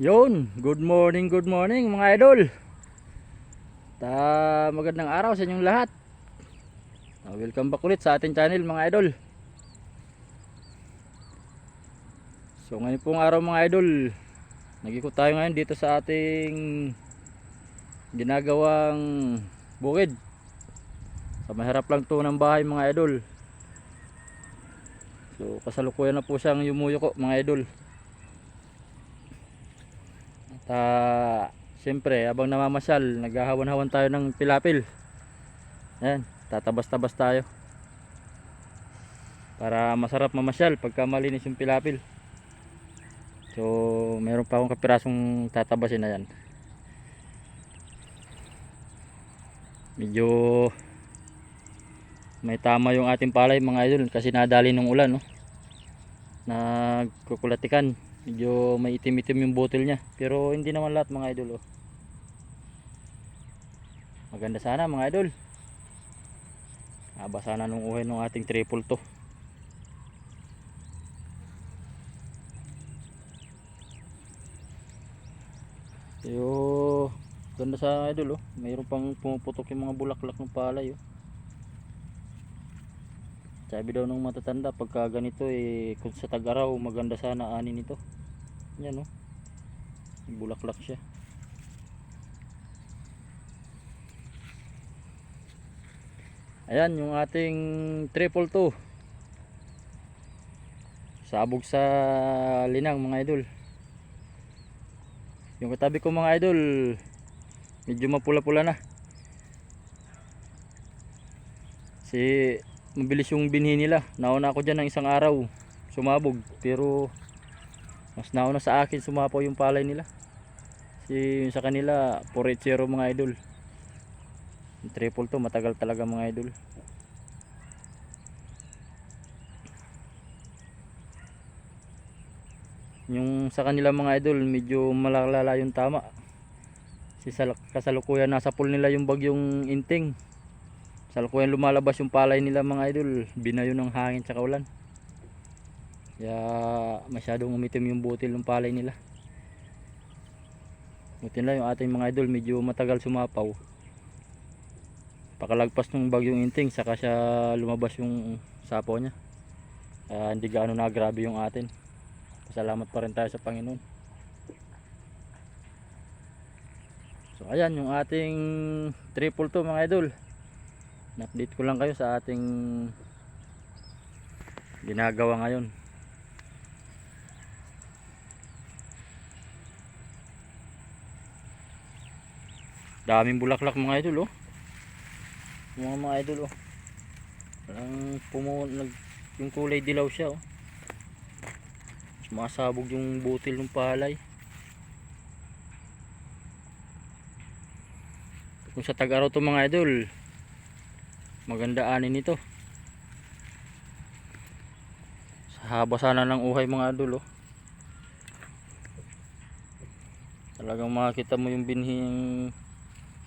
Yun, good morning, good morning mga idol. Ta magandang araw sa inyong lahat. Ah, welcome back ulit sa ating channel mga idol. So ngayon pong araw mga idol, nagikot tayo ngayon dito sa ating ginagawang bukid. Sa maharap lang to ng bahay mga idol. So kasalukuyan na po siyang yumuyoko mga idol. At ah, siyempre, habang namamasyal, naghahawan-hawan tayo ng pilapil. Ayan, tatabas-tabas tayo. Para masarap mamasyal pagka malinis yung pilapil. So, meron pa akong kapirasong tatabasin na yan. Medyo may tama yung ating palay mga idol kasi nadali ng ulan no. Nagkukulatikan medyo may itim-itim yung bottle niya. Pero hindi naman lahat mga idol oh. maganda sana mga idol. Haba sana nung uhay ng ating triple to. Yo ganda sa idol oh. Mayroon pang pumuputok yung mga bulaklak ng palay oh sabi daw nung matatanda pagka ganito eh kung sa tag-araw maganda sana ani nito. Yan oh. Bulaklak siya. Ayan yung ating triple two. Sabog sa linang mga idol. Yung katabi ko mga idol medyo mapula-pula na. Si mabilis yung binhi nila. Nauna ako dyan ng isang araw. Sumabog. Pero mas nauna sa akin sumapaw yung palay nila. Si sa kanila 480 mga idol. Yung triple to matagal talaga mga idol. Yung sa kanila mga idol medyo malalala yung tama. Si sal- kasalukuyan nasa pool nila yung bagyong inting. Salukuyan lumalabas yung palay nila mga idol. Binayo ng hangin tsaka ulan. Kaya masyadong umitim yung butil ng palay nila. Buti lang yung ating mga idol medyo matagal sumapaw. Pakalagpas ng bagyong inting saka siya lumabas yung sapo niya. Kaya hindi gaano na grabe yung atin. Pasalamat pa rin tayo sa Panginoon. So ayan yung ating triple to mga idol. Na-update ko lang kayo sa ating ginagawa ngayon. Daming bulaklak mga idol oh. Mga mga idol oh. Parang pumu nag yung kulay dilaw siya oh. Sumasabog yung butil ng palay. Kung sa tag-araw to mga idol, maganda anin nito sa haba sana ng uhay mga idol oh. talagang makikita mo yung binhing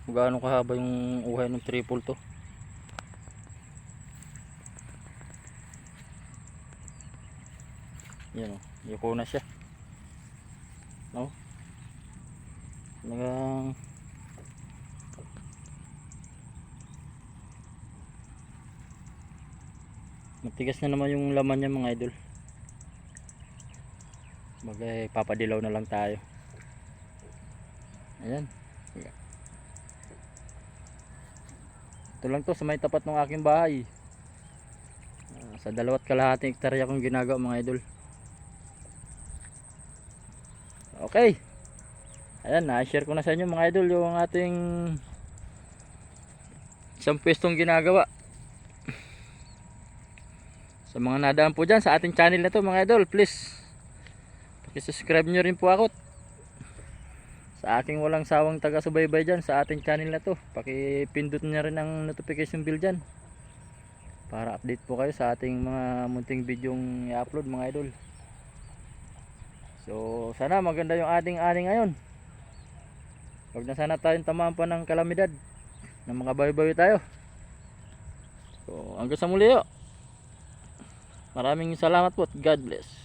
kung gaano kahaba yung uhay ng triple to. Yan oh. Yuko na siya. No? Talagang matigas na naman yung laman niya mga idol. Bagay papadilaw na lang tayo. Ayan. Ito lang to sa may tapat ng aking bahay. Ah, sa dalawat kalahating hektarya kong ginagawa mga idol. Okay. Ayan na-share ko na sa inyo mga idol yung ating isang pwestong ginagawa sa mga nadaan po dyan sa ating channel na to mga idol, please subscribe nyo rin po ako sa aking walang sawang taga-subaybay dyan sa ating channel na to. Pakipindot nyo rin ang notification bell dyan para update po kayo sa ating mga munting videong i-upload mga idol. So sana maganda yung ating ani ngayon. Huwag na sana tayong tamaan pa ng kalamidad na mga bayo-bayo tayo. So hanggang sa muli yo. Maraming salamat po at God bless.